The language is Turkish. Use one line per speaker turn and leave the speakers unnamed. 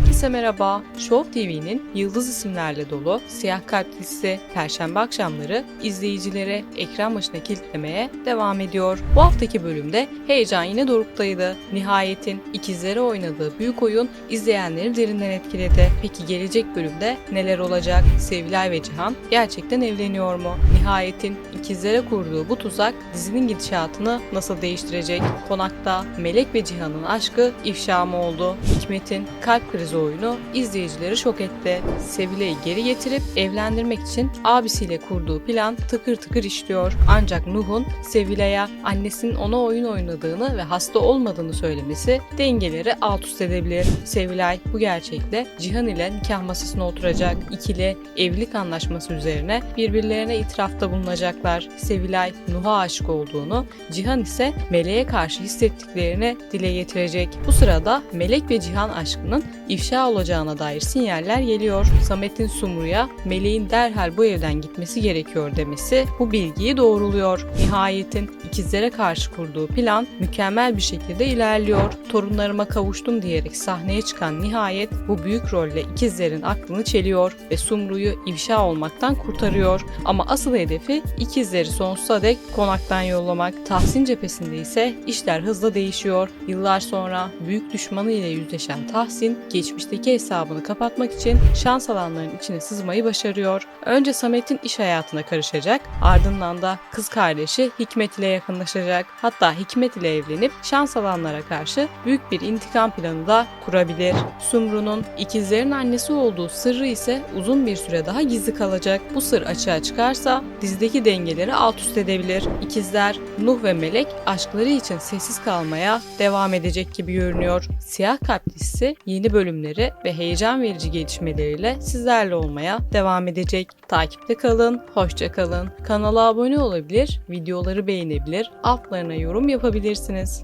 Herkese merhaba. Show TV'nin yıldız isimlerle dolu Siyah Kalp dizisi Perşembe akşamları izleyicilere ekran başına kilitlemeye devam ediyor. Bu haftaki bölümde heyecan yine doruktaydı. Nihayet'in ikizlere oynadığı büyük oyun izleyenleri derinden etkiledi. Peki gelecek bölümde neler olacak? Sevilay ve Cihan gerçekten evleniyor mu? Nihayet'in ikizlere kurduğu bu tuzak dizinin gidişatını nasıl değiştirecek? Konakta Melek ve Cihan'ın aşkı ifşa mı oldu? Hikmet'in kalp krizi oyunu izleyicileri şok etti. Sevilay'ı geri getirip evlendirmek için abisiyle kurduğu plan tıkır tıkır işliyor. Ancak Nuh'un Sevilay'a annesinin ona oyun oynadığını ve hasta olmadığını söylemesi dengeleri alt üst edebilir. Sevilay bu gerçekle Cihan ile nikah masasına oturacak. İkili evlilik anlaşması üzerine birbirlerine itirafta bulunacaklar. Sevilay Nuh'a aşık olduğunu, Cihan ise Melek'e karşı hissettiklerini dile getirecek. Bu sırada Melek ve Cihan aşkının ifşa olacağına dair sinyaller geliyor. Samet'in Sumru'ya Melek'in derhal bu evden gitmesi gerekiyor demesi bu bilgiyi doğruluyor. Nihayetin ikizlere karşı kurduğu plan mükemmel bir şekilde ilerliyor. Torunlarıma kavuştum diyerek sahneye çıkan Nihayet bu büyük rolle ikizlerin aklını çeliyor ve Sumru'yu ifşa olmaktan kurtarıyor. Ama asıl hedefi ikizleri sonsuza dek konaktan yollamak. Tahsin cephesinde ise işler hızla değişiyor. Yıllar sonra büyük düşmanı ile yüzleşen Tahsin, geçmişteki hesabını kapatmak için şans alanların içine sızmayı başarıyor. Önce Samet'in iş hayatına karışacak, ardından da kız kardeşi Hikmet ile yakınlaşacak. Hatta Hikmet ile evlenip şans alanlara karşı büyük bir intikam planı da kurabilir. Sumru'nun ikizlerin annesi olduğu sırrı ise uzun bir süre daha gizli kalacak. Bu sır açığa çıkarsa dizideki dengeleri alt üst edebilir. İkizler Nuh ve Melek aşkları için sessiz kalmaya devam edecek gibi görünüyor. Siyah Kalp dizisi yeni bölümleri ve heyecan verici gelişmeleriyle sizlerle olmaya devam edecek. Takipte kalın, hoşça kalın. Kanala abone olabilir, videoları beğenebilir, altlarına yorum yapabilirsiniz.